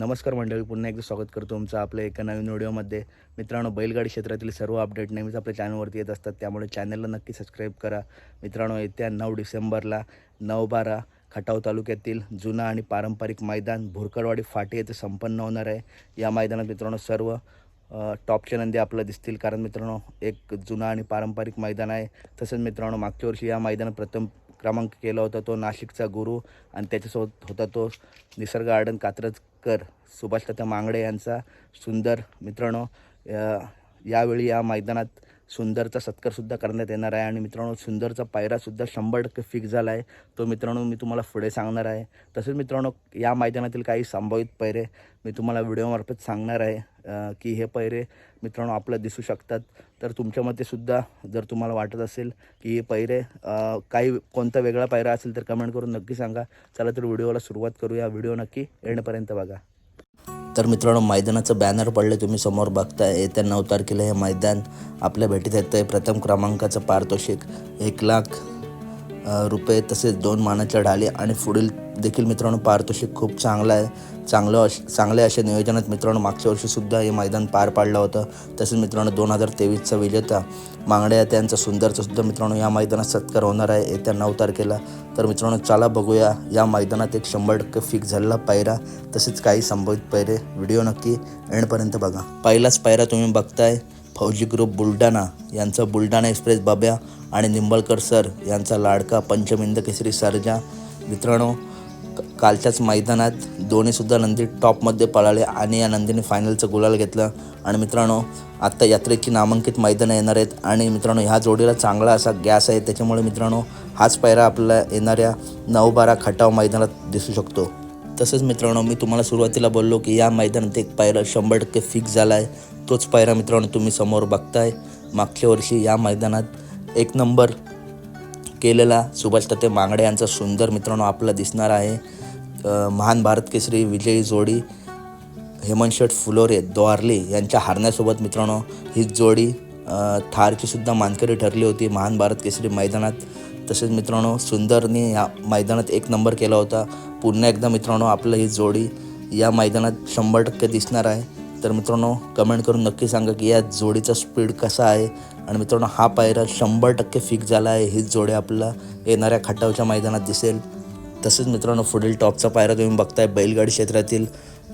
नमस्कार मंडळी पुन्हा एकदा स्वागत करतो तुमचं आपल्या एका नवीन व्हिडिओमध्ये. मित्रांनो बैलगाडी क्षेत्रातील सर्व अपडेट नेहमीच आपल्या चॅनलवरती येत असतात त्यामुळे चॅनलला नक्की सबस्क्राईब करा. मित्रांनो येत्या नऊ डिसेंबरला नऊ बारा खटाव तालुक्यातील जुना आणि पारंपरिक मैदान भुरकडवाडी फाटी येथे संपन्न होणार आहे. या मैदानात मित्रांनो सर्व टॉपचे नंदी आपल्याला दिसतील कारण मित्रांनो एक जुना आणि पारंपरिक मैदान आहे. तसंच मित्रांनो मागच्या वर्षी या मैदानात प्रथम क्रमांक केला होता तो नाशिकचा गुरु आणि त्याच्यासोबत होता तो निसर्ग गार्डन कर. सुभाष तात्या मांगडे यांचा सुंदर मित्रांनो यावेळी या मैदानात सुंदरचा सत्कारसुद्धा करण्यात येणार आहे. आणि मित्रांनो सुंदरचा पायरासुद्धा शंभर टक्के फिक्स झाला आहे. तो मित्रांनो मी तुम्हाला पुढे सांगणार आहे. तसेच मित्रांनो या मैदानातील काही संभावित पैरे मी तुम्हाला व्हिडिओमार्फत सांगणार आहे. की हे पैरे मित्रांनो आपल्याला दिसू शकतात. तर तुमच्या मते सुद्धा जर तुम्हाला वाटत असेल की हे पैरे काही कोणता वेगळा पायरा असेल तर कमेंट करून नक्की सांगा. चला तर व्हिडिओला सुरुवात करूया. व्हिडिओ नक्की एंडपर्यंत बघा. तर मित्रांनो मैदानाचं बॅनर पडले. तुम्ही समोर बघताय येत्या नऊ तारखेला हे मैदान आपल्या भेटीत येतं आहे प्रथम क्रमांकाचं पारितोषिक एक लाख रुपये तसेच दोन मानाच्या ढाली आणि पुढील देखील मित्रांनो पारितोषिक खूप चांगलं आहे. चांगलं अश चांगल्या अशा नियोजनात मित्रांनो मागच्या वर्षीसुद्धा हे मैदान पार पाडलं होतं. तसेच मित्रांनो दोन हजार तेवीसचा विजेता मांगड्या त्यांचा सुंदरचा सुद्धा मित्रांनो या मैदानात सत्कार होणार आहे. येत्या नऊ तारखेला. तर मित्रांनो चला बघूया या मैदानात एक शंभर टक्के फिक्स झालेला पायरा. तसेच काही संभवित पायरे व्हिडिओ नक्की एंडपर्यंत बघा. पहिलाच पायरा तुम्ही बघताय फौजी ग्रुप बुलढाणा. यांचा बुलढाणा एक्सप्रेस बाब्या आणि निंबळकर सर यांचा लाडका पंचमिंद केसरी सर्जा. मित्रांनो कालच्याच मैदानात दोन्हीसुद्धा नंदी टॉपमध्ये पळाले आणि या नंदीने फायनलचं गुलाल घेतलं. आणि मित्रांनो आत्ता यात्रेची नामांकित मैदानं येणार आहेत आणि मित्रांनो ह्या जोडीला चांगला असा गॅस आहे. त्याच्यामुळे मित्रांनो हाच पायरा आपल्याला येणाऱ्या नऊ बारा खटाव मैदानात दिसू शकतो. तसंच मित्रांनो मी तुम्हाला सुरुवातीला बोललो की या मैदानात एक पायरा शंभर टक्के फिक्स झाला आहे तोच पायरा मित्रांनो तुम्ही समोर बघताय. मागच्या वर्षी या मैदानात एक नंबर केलेला. सुभाष तते मांगडे यांचा सुंदर मित्रांनो आपला दिसणार आहे. महान भारत केसरी विजयी जोडी हेमंत शेठ फुलोरे द्वारले यांच्या हारण्यासोबत मित्रांनो ही जोडी थारचीसुद्धा मानकरी ठरली होती महान भारत केसरी मैदानात. तसेच मित्रांनो सुंदरने या मैदानात एक नंबर केला होता. पुन्हा एकदा मित्रांनो आपलं ही जोडी या मैदानात शंभर टक्के दिसणार आहे. तर मित्रांनो कमेंट करून नक्की सांगा की या जोडीचा स्पीड कसा आहे. आणि मित्रांनो हा पायरा शंभर टक्के फिक्स झाला आहे. हीच जोडी आपल्याला येणाऱ्या खटावच्या मैदानात दिसेल. तसेच मित्रांनो पुढील टॉपचा पायरा तुम्ही बघताय बैलगाडी क्षेत्रातील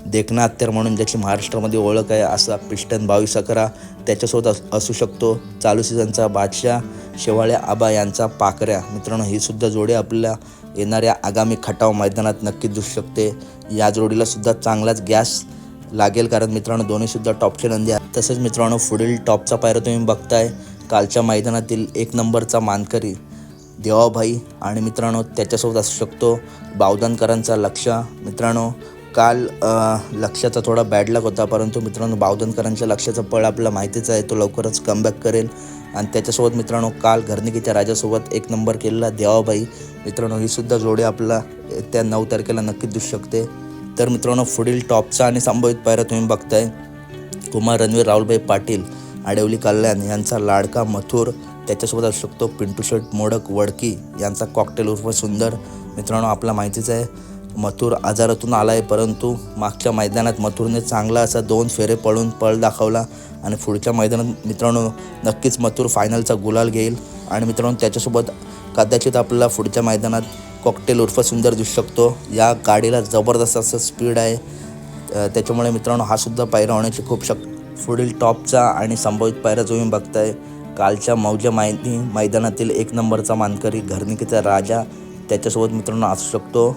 देखना अत्यार म्हणून ज्याची महाराष्ट्रामध्ये ओळख आहे असा पिस्टन बावीस अकरा त्याच्यासोबत अस- असू शकतो चालू सीझनचा बादशाह शेवाळ्या आबा यांचा पाकऱ्या. मित्रांनो ही सुद्धा जोडी आपल्याला येणाऱ्या आगामी खटाव मैदानात नक्कीच दिसू शकते. या जोडीला सुद्धा चांगलाच गॅस लागेल कारण मित्रांनो दोन्हीसुद्धा टॉपचे नंदी आहेत. तसेच मित्रांनो पुढील टॉपचा पायरा तुम्ही बघताय. कालच्या मैदानातील एक नंबरचा मानकरी देवाभाई. आणि मित्रांनो त्याच्यासोबत असू शकतो बावधनकरांचा लक्ष मित्रांनो काल लक्षाचा थोडा बॅड लक होता परंतु मित्रांनो बावधनकरांच्या लक्षाचा पळ आपल्याला माहितीच आहे. तो लवकरच कमबॅक करेल. आणि त्याच्यासोबत मित्रांनो काल घरनिकीच्या राजासोबत एक नंबर केलेला देवाबाई मित्रांनो ही सुद्धा जोडी आपला त्या नऊ तारखेला नक्कीच दिसू शकते. तर मित्रांनो पुढील टॉपचा आणि संभावित पायऱ्या तुम्ही बघताय. कुमार रणवीर राहुलभाई पाटील आडवली कल्याण यांचा लाडका मथुर त्याच्यासोबत असू शकतो पिंटू शर्ट मोडक वडकी यांचा कॉकटेल उर्फ सुंदर. मित्रांनो आपला माहितीच आहे मथुर आजारातून आला आहे परंतु मागच्या मैदानात मथुरने चांगला असा दोन फेरे पळून पळ दाखवला आणि पुढच्या मैदानात मित्रांनो नक्कीच मथुर फायनलचा गुलाल घेईल. आणि मित्रांनो त्याच्यासोबत कदाचित आपल्याला पुढच्या मैदानात कॉकटेल उर्फ सुंदर दिसू शकतो. या गाडीला जबरदस्त असं स्पीड आहे. त्याच्यामुळे मित्रांनो हा सुद्धा पायरा होण्याची खूप शक पुढील टॉपचा आणि संभावित पायरा जो मी बघताय कालच्या मौजा माहिती मैदानातील एक नंबरचा मानकरी घरनिकीचा राजा त्याच्यासोबत मित्रांनो असू शकतो.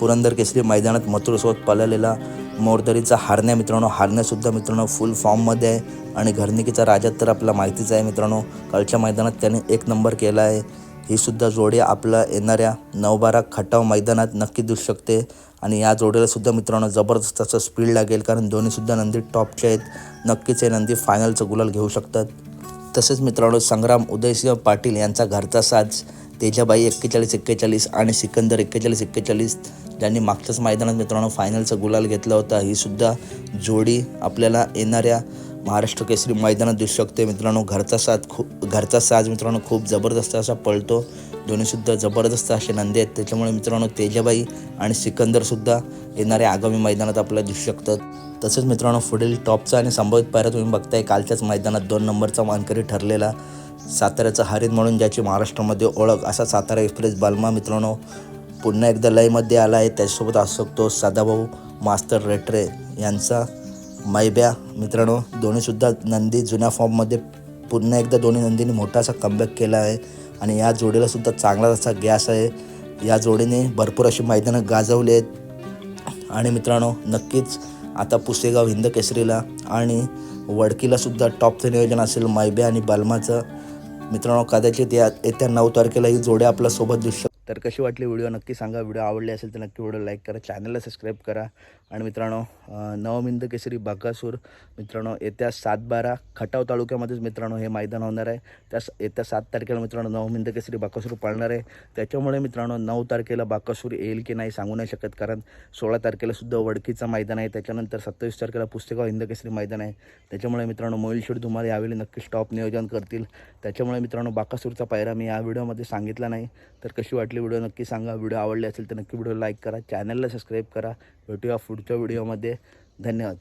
पुरंदर केसरी मैदानात मथुरसोबत पळालेला मोरदरीचा हारण्या मित्रांनो हारण्यासुद्धा मित्रांनो फुल फॉर्ममध्ये आहे. आणि घरनिकीचा राजा तर आपल्याला माहितीच आहे मित्रांनो कालच्या मैदानात त्याने एक नंबर केला आहे. ही सुद्धा जोडी आपल्या येणाऱ्या नवबारा खटाव मैदानात नक्की दिसू शकते. आणि या जोडीला सुद्धा मित्रांनो जबरदस्त असं स्पीड लागेल कारण दोन्हीसुद्धा नंदी टॉपचे आहेत. नक्कीच हे नंदी फायनलचं गुलाल घेऊ शकतात. तसेच मित्रांनो संग्राम उदयसिंह पाटील यांचा घरचा साज तेजाबाई एक्केचाळीस एक्केचाळीस आणि सिकंदर एक्केचाळीस एक्केचाळीस ज्यांनी मागच्याच मैदानात मित्रांनो फायनलचा गुलाल घेतला होता ही सुद्धा जोडी आपल्याला येणाऱ्या महाराष्ट्र केसरी मैदानात दिसू शकते. मित्रांनो घरचा साथ खूप घरचा साज मित्रांनो खूप जबरदस्त असा पळतो. दोन्हीसुद्धा जबरदस्त असे नंदी आहेत. त्याच्यामुळे मित्रांनो तेजाबाई आणि सिकंदरसुद्धा येणाऱ्या आगामी मैदानात आपल्याला दिसू शकतात. तसेच मित्रांनो पुढील टॉपचा आणि संभावित पायऱ्या तुम्ही बघताय. कालच्याच मैदानात दोन नंबरचा मानकरी ठरलेला साताऱ्याचा हरिण म्हणून ज्याची महाराष्ट्रामध्ये ओळख असा सातारा एक्सप्रेस बालमा मित्रांनो पुन्हा एकदा लयमध्ये आला आहे. त्याच्यासोबत असू शकतो सदाभाऊ मास्तर रेटरे यांचा मैब्या मित्रांनो दोन्हीसुद्धा नंदी जुन्या फॉर्ममध्ये पुन्हा एकदा दोन्ही नंदीने मोठा असा कमबॅक केला आहे. आणि या जोडीला सुद्धा चांगला असा गॅस आहे. या जोडीने भरपूर अशी मैदानं गाजवली आहेत. आणि मित्रांनो नक्कीच आता पुसेगाव हिंद केसरीला आणि वडकीला सुद्धा टॉपचं नियोजन असेल मैब्या आणि बालमाचं. मित्रांनो कदाचित या येत्या नऊ तारखेला ही जोड्या आपल्यासोबत दिसतात तर कशी वाटली व्हिडिओ? नक्की सांगा. व्हिडिओ आवडली असेल तर नक्की व्हिडिओ लाईक करा. चॅनलला सबस्क्राईब करा. आणि मित्रांनो नवमिंद केसरी बाकासूर. मित्रांनो येत्या सात बारा खटाव तालुक्यामध्येच मित्रांनो हे मैदान होणार आहे. त्या येत्या सात तारखेला मित्रांनो नवमिंद केसरी बाकासूर पाळणार आहे. त्याच्यामुळे मित्रांनो नऊ तारखेला बाकासूर येईल की नाही सांगू नाही शकत. कारण सोळा तारखेला सुद्धा वडकीचं मैदान आहे. त्याच्यानंतर सत्तावीस तारखेला पुस्तकाव हिंद केसरी मैदान आहे. त्याच्यामुळे मित्रांनो मोईलशेड तुम्हाला यावेळी नक्की स्टॉप नियोजन करतील. त्याच्यामुळे मित्रांनो बाकासूरचा पायरा मी या व्हिडिओमध्ये सांगितला नाही. तर कशी वाटली वाटली व्हिडिओ नक्की सांगा. व्हिडिओ आवडली असेल तर नक्की व्हिडिओ लाईक करा. चॅनलला सबस्क्राईब करा. भेटूया पुढच्या व्हिडिओमध्ये. धन्यवाद.